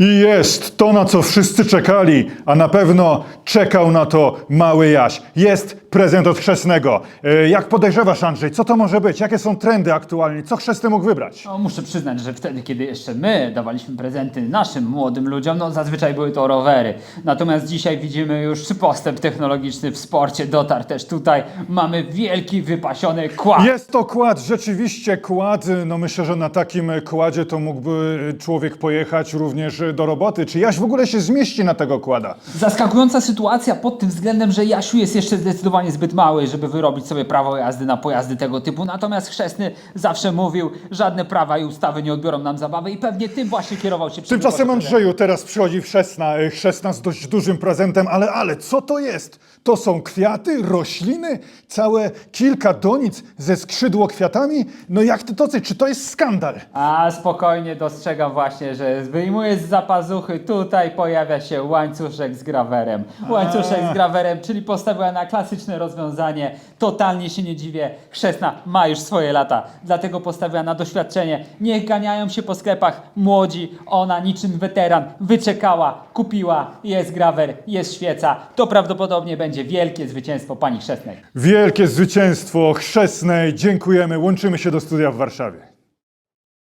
I jest to, na co wszyscy czekali, a na pewno czekał na to mały Jaś. Jest prezent od chrzestnego. E, Jak podejrzewasz, Andrzej, co to może być? Jakie są trendy aktualnie? Co chrzestny mógł wybrać? No, muszę przyznać, że wtedy, kiedy jeszcze my dawaliśmy prezenty naszym młodym ludziom, no zazwyczaj były to rowery. Natomiast dzisiaj widzimy już postęp technologiczny w sporcie, dotarł też tutaj. Mamy wielki, wypasiony kład. Jest to kład, rzeczywiście kład. No myślę, że na takim kładzie to mógłby człowiek pojechać również do roboty. Czy Jaś w ogóle się zmieści na tego kłada? Zaskakująca sytuacja pod tym względem, że Jasiu jest jeszcze zdecydowanie zbyt mały, żeby wyrobić sobie prawo jazdy na pojazdy tego typu. Natomiast chrzestny zawsze mówił, żadne prawa i ustawy nie odbiorą nam zabawy i pewnie tym właśnie kierował się przy Tymczasem wyborze Andrzeju, teraz przychodzi chrzestna, e, chrzestna z dość dużym prezentem, ale, ale co to jest? To są kwiaty, rośliny, całe kilka donic ze skrzydłokwiatami? No jak ty to czy to jest skandal? A spokojnie dostrzegam właśnie, że wyjmuję z zapazuchy, tutaj pojawia się łańcuszek z grawerem. Łańcuszek z grawerem, czyli postawiła na klasyczne rozwiązanie. Totalnie się nie dziwię. Chrzestna ma już swoje lata, dlatego postawiła na doświadczenie. Niech ganiają się po sklepach młodzi. Ona niczym weteran wyczekała, kupiła, jest grawer, jest świeca. To prawdopodobnie będzie wielkie zwycięstwo pani chrzestnej. Wielkie zwycięstwo chrzestnej, dziękujemy, łączymy się do studia w Warszawie.